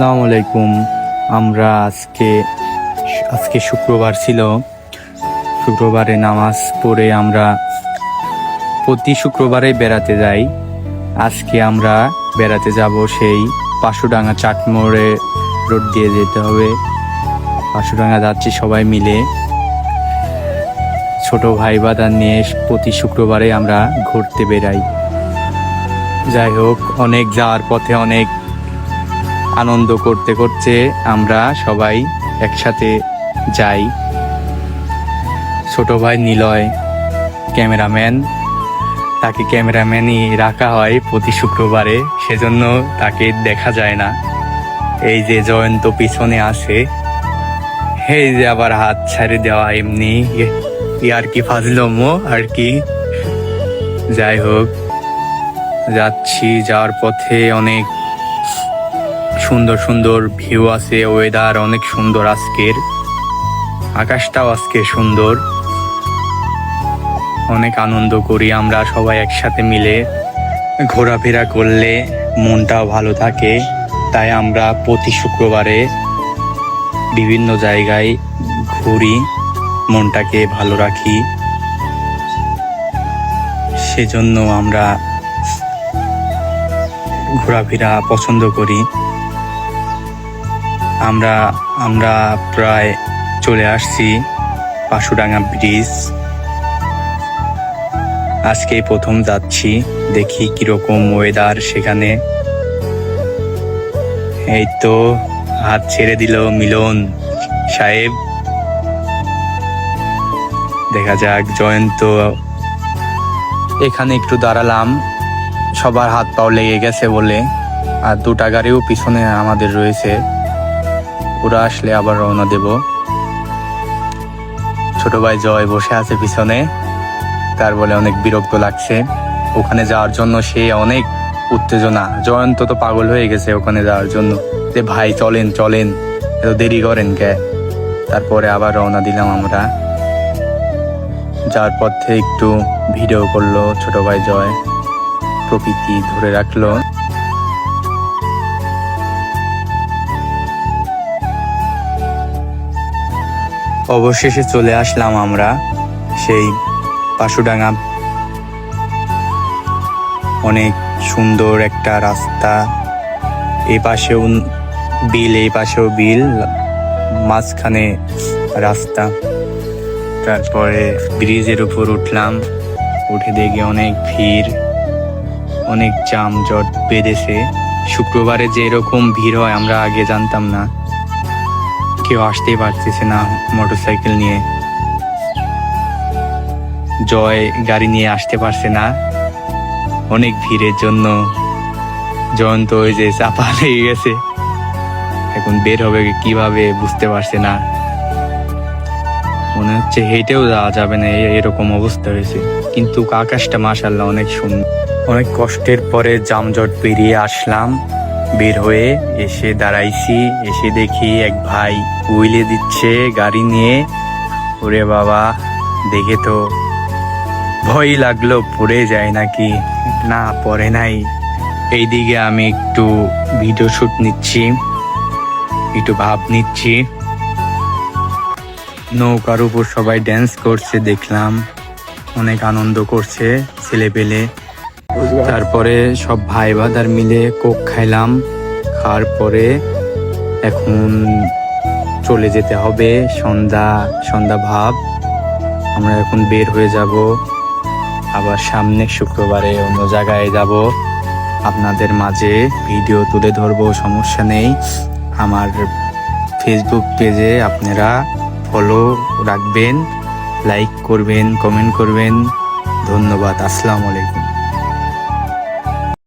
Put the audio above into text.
আসসালামু আলাইকুম। আমরা আজকে আজকে শুক্রবার ছিল। শুক্রবারে নামাজ পড়ে আমরা প্রতি শুক্রবারে বেড়াতে যাই। আজকে আমরা বেড়াতে যাব সেই পাশুডাঙ্গা চাটমোড়ে রোড দিয়ে যেতে হবে। পাশুডাঙ্গা যাচ্ছি সবাই মিলে। ছোট ভাই বাদার নিয়ে প্রতি শুক্রবারে আমরা ঘুরতে বেরাই যাই হোক, অনেক যাওয়ার পথে অনেক আনন্দ করতে করতে আমরা সবাই একসাথে যাই। ছোট ভাই নিলয়, ক্যামেরাম্যান। তাকে ক্যামেরাম্যানই রাখা হয় প্রতি শুক্রবারে, সেজন্য তাকে দেখা যায় না। এই যে জয়ন্ত পিছনে আছে এই যে আবার হাত ছাড়ে দেওয়া এমনি। আর কি ফাজলমো, আর কি। যাই হোক, যাচ্ছি যাওয়ার পথে অনেক সুন্দর সুন্দর ভিউ আছে ওয়েদার অনেক সুন্দর আজকের। আকাশটাও আজকে সুন্দর। অনেক আনন্দ করি আমরা সবাই একসাথে মিলে। ঘোরাফেরা করলে মনটাও ভালো থাকে। তাই আমরা প্রতি শুক্রবারে বিভিন্ন জায়গায় ঘুরি, মনটাকে ভালো রাখি। সেজন্য আমরা ঘোরাফেরা পছন্দ করি। আমরা আমরা প্রায় চলে আসছি পাশুডাঙ্গা ব্রিজ। আজকে প্রথম যাচ্ছি, দেখি কীরকম ওয়েদার সেখানে। এই তো, হাত ছেড়ে দিল মিলন সাহেব। দেখা যাক, জয়ন্ত। এখানে একটু দাঁড়ালাম, সবার হাত পাও লেগে গেছে বলে। আর দুটা গাড়িও পিছনে আমাদের রয়েছে। ওরা আসলে আবার রওনা দেব। ছোট ভাই জয় বসে আছে পিছনে। তার বলে অনেক বিরক্ত লাগছে। ওখানে যাওয়ার জন্য সে অনেক উত্তেজনা। জয়ন্ত তো পাগল হয়ে গেছে ওখানে যাওয়ার জন্য। যে ভাই, চলেন চলেন। এত দেরি করেন কে? তারপরে আবার রওনা দিলাম আমরা। যাওয়ার পথে একটু ভিডিও করল ছোট ভাই জয়। প্রকৃতি ধরে রাখল। অবশেষে চলে আসলাম আমরা সেই পাশুডাঙ্গা। অনেক সুন্দর একটা রাস্তা। এই পাশেও বিল, এই পাশেও বিল, মাঝখানে রাস্তা। তারপরে ব্রিজের উপর উঠলাম। উঠে দেখি অনেক ভিড়, অনেক যানজট বেঁধেছে। শুক্রবারে যে এরকম ভিড় হয়, আমরা আগে জানতাম না। কেউ আসতেই পারতেছে না মোটরসাইকেল নিয়ে। জয় গাড়ি নিয়ে আসতে পারছে না। অনেক ভিড়ের জন্য জয়ন্ত ওই যে চাপা লেগে গেছে। এখন বের হবে কীভাবে বুঝতে পারছে না। মনে হচ্ছে হেঁটেও যাওয়া যাবে না এরকম অবস্থা হয়েছে। কিন্তু আকাশটা মাসাল্লাহ অনেক সুন্দর। অনেক কষ্টের পরে জামজট পেরিয়ে আসলাম। বের হয়ে এসে দাঁড়াইছি। এসে দেখি এক ভাই উইলে দিচ্ছে গাড়ি নিয়ে। ওরে বাবা, দেখে তো ভয় লাগল, পড়ে যায় নাকি? না, পড়ে নাই। এইদিকে আমি একটু ভিডিও শ্যুট নিচ্ছি, একটু ভাব নিচ্ছি। নৌকার উপর সবাই ড্যান্স করছে, দেখলাম। অনেক আনন্দ করছে ছেলে পেলে তারপরে সব ভাই বাদার মিলে কোক খাইলাম। খাওয়ার পরে এখন চলে যেতে হবে সন্ধ্যা সন্ধ্যা ভাব। আমরা এখন বের হয়ে যাব। আবার সামনে শুক্রবারে অন্য জায়গায় যাব। আপনাদের মাঝে ভিডিও তুলে ধরবো, সমস্যা নেই। আমার ফেসবুক পেজে আপনারা ফলো রাখবেন লাইক করবেন কমেন্ট করবেন। ধন্যবাদ, আসসালামু আলাইকুম।